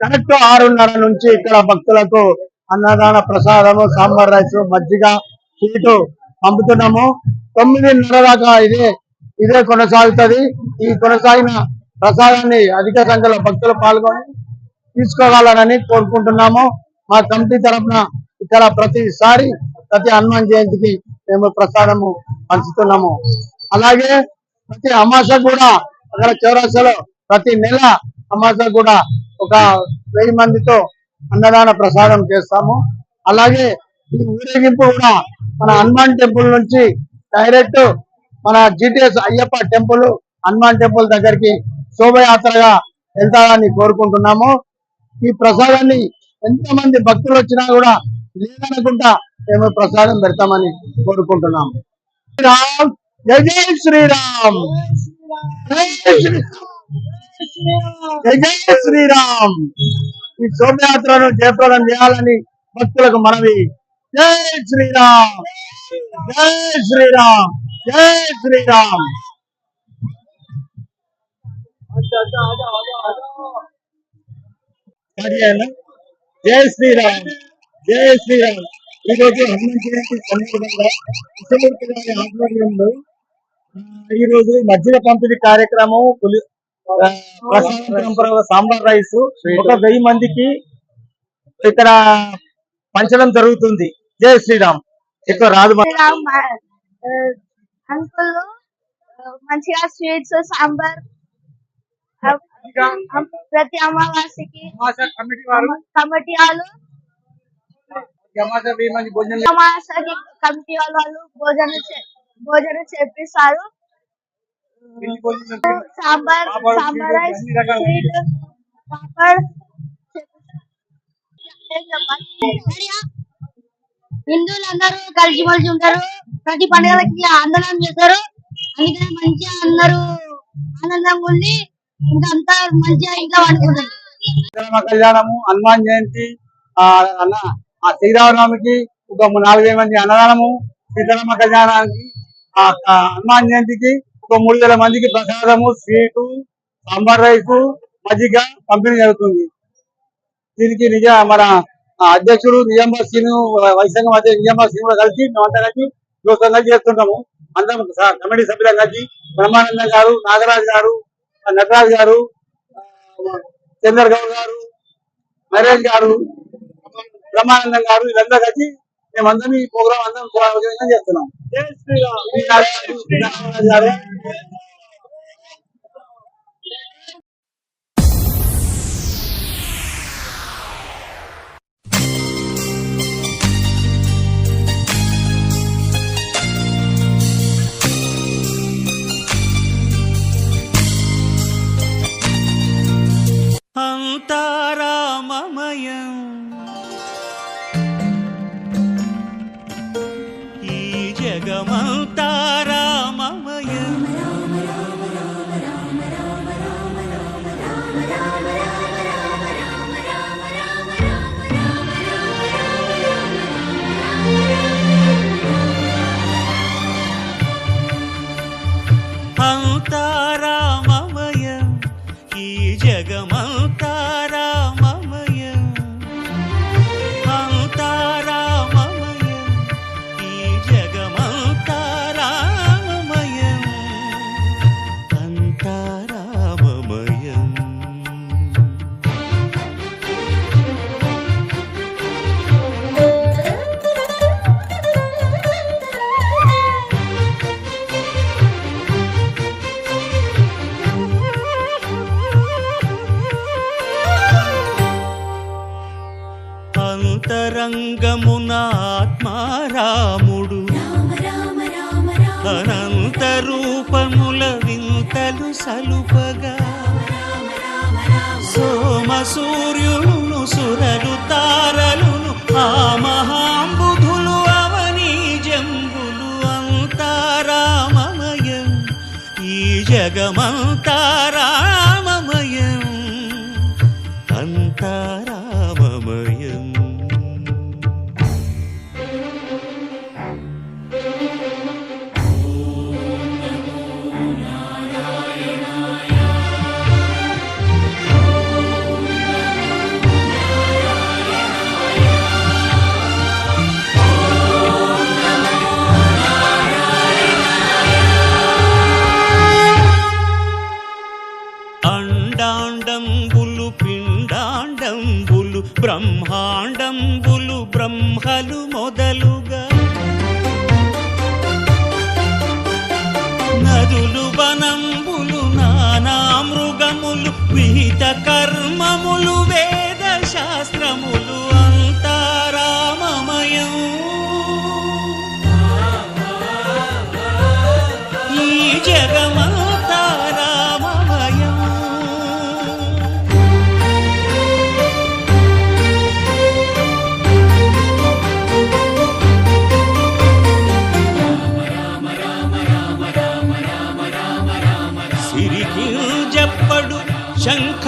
Correct ఆరున్నర నుంచి ఇక్కడ భక్తులకు అన్నదాన ప్రసాదము సాంబార్ రైస్ మజ్జిగ స్వీటు పంపుతున్నాము. తొమ్మిదిన్నర దాకా ఇదే ఇదే కొనసాగుతుంది. ఈ కొనసాగిన ప్రసాదాన్ని అధిక సంఖ్యలో భక్తులు పాల్గొని తీసుకోవాలని కోరుకుంటున్నాము. మా కమిటీ తరఫున ఇక్కడ ప్రతిసారి ప్రతి హనుమాన్ జయంతికి మేము ప్రసాదము పంచుతున్నాము. అలాగే ప్రతి అమాస కూడా అక్కడ చౌరాసలో ప్రతి నెల సమాజం కూడా ఒక వెయ్యి మందితో అన్నదాన ప్రసాదం చేస్తాము. అలాగే ఈ ఊరేగింపు కూడా మన హనుమాన్ టెంపుల్ నుంచి డైరెక్ట్ మన GTS Ayyappa temple Hanuman temple దగ్గరికి శోభయాత్రగా వెళ్తారని కోరుకుంటున్నాము. ఈ ప్రసాదాన్ని ఎంతమంది భక్తులు వచ్చినా కూడా లేదనుకుంటా మేము ప్రసాదం పెడతామని కోరుకుంటున్నాము. శ్రీరామ్ జై జై శ్రీరామ్! జై శ్రీరామ్! జై శ్రీరామ్. ఈ శోభయాత్రను జయప్రదం చేయాలని భక్తులకు మనవి. జై శ్రీరామ్. జై శ్రీరామ్. జై శ్రీరామ్. జై శ్రీరామ్. జై శ్రీరామ్. ఈ రోజు హనుమాన్ జయంతి సందర్భంగా కృష్ణమూర్తి గారి ఆధ్వర్యంలో ఈ రోజు మధ్య పంపిణీ కార్యక్రమం సాంబార్ రైస్ ఒక వెయ్యి మందికి ఇక్కడ పంచడం జరుగుతుంది. జై శ్రీరామ్. ఎక్కువ రాదు అంకుల్ మంచిగా స్వీట్స్ సాంబార్ ప్రతి అమావాస్యకి కమిటీ వారు. కమిటీ వాళ్ళు అమావాస్యకి కమిటీ వాళ్ళు వాళ్ళు భోజనం భోజనం చేపిస్తారు. Sambar sambar rice sweet papad? హిందువులందరూ కలిసిమెలిసి ఉంటారు. ప్రతి పండుగలకి ఆందోళన చేస్తారు. అందుకని మంచిగా అందరూ ఆనందంగా ఉండి ఇంకా అంతా మంచిగా ఇంట్లో వండుకుంటారు. కళ్యాణము హనుమాన్ జయంతి ఆ శ్రీరామనవమికి ఒక ము- నాలుగు వేల మంది అన్నదానము సీతారామ కళ్యాణానికి హనుమాన్ జయంతికి ఒక మూడు వేల మందికి ప్రసాదము స్వీటు సాంబార్ రైస్ మజ్జిగ పంపిణీ జరుగుతుంది. దీనికి నిజ మన అధ్యక్షుడు నిజామాబాద్ శ్రీను వైసంగం అధ్యక్షుడు నిజామాబాద్ శ్రీను కూడా కలిసి మేమంతా కలిసి దూసంగా చేస్తుంటాము. అందరం కమిటీ సభ్యులం కలిసి బ్రహ్మానందం గారు నాగరాజు గారు నటరాజు గారు చంద్రగౌడ్ గారు నరేష్ గారు బ్రహ్మానందం గారు వీళ్ళందరూ కలిసి మేమందరం ఈ ప్రోగ్రామ్ అందరం కోఆర్డినేషన్ చేస్తున్నాం. అంతారామయం bergamota వింతలు సలుపగా. సోమ సూర్యులును సురలు తారలును ఆ మహాంబుధులు అవని జంబులు అంతారామమయం ఈ జగమంతారా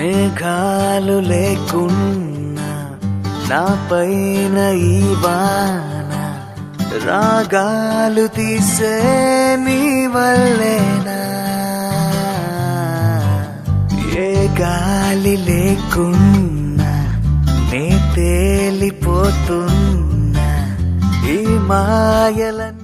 మేఘాలు లేకున్నా నా పైన ఈ వాన రాగాలు తీసే నీ వల్లేనా? ఏ గాలి లేకున్నా నే తేలిపోతున్నా ఈ మాయలని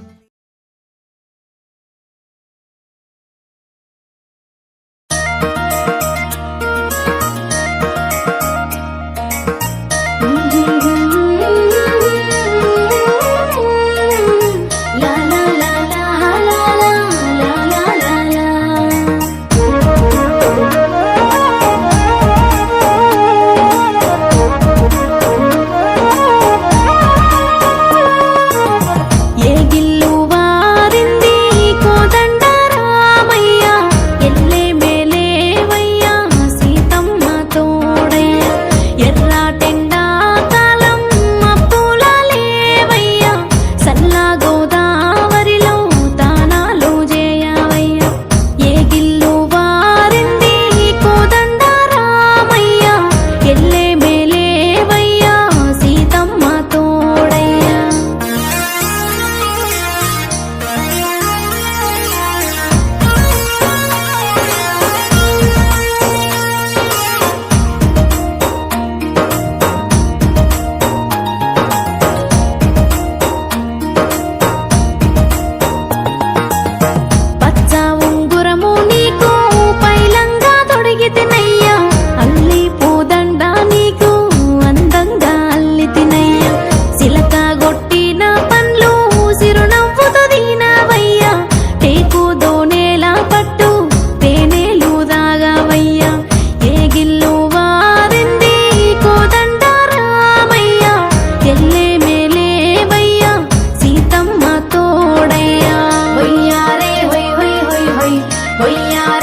回呀、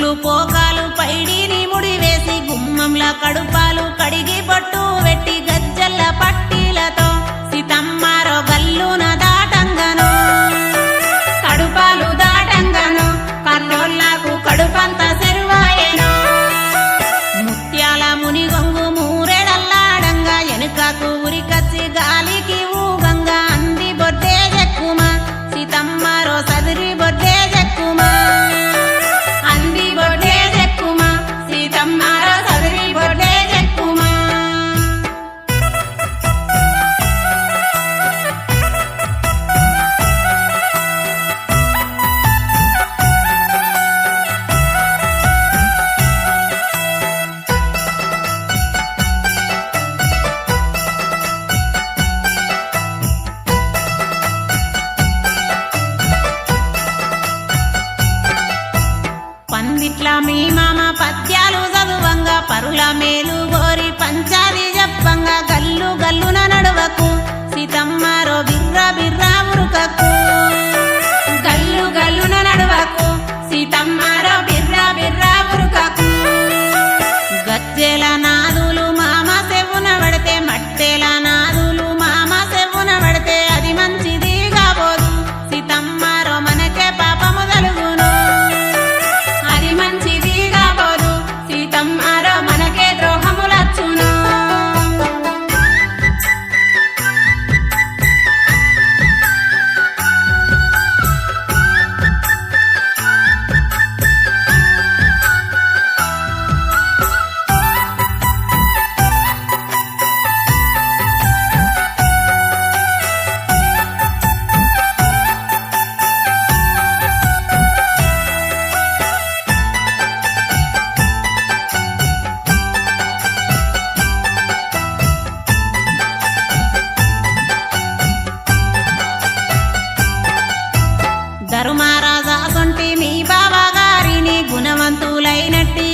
గుళ్ళు పోకాలు పైడిని ముడివేసి గుమ్మంలా కడుపాలు కడిగి పట్టు వెట్టి గజ్జల్లా పట్టు. కరుమారాజా సొంటి మీ బావగారిని గుణవంతులైనట్టి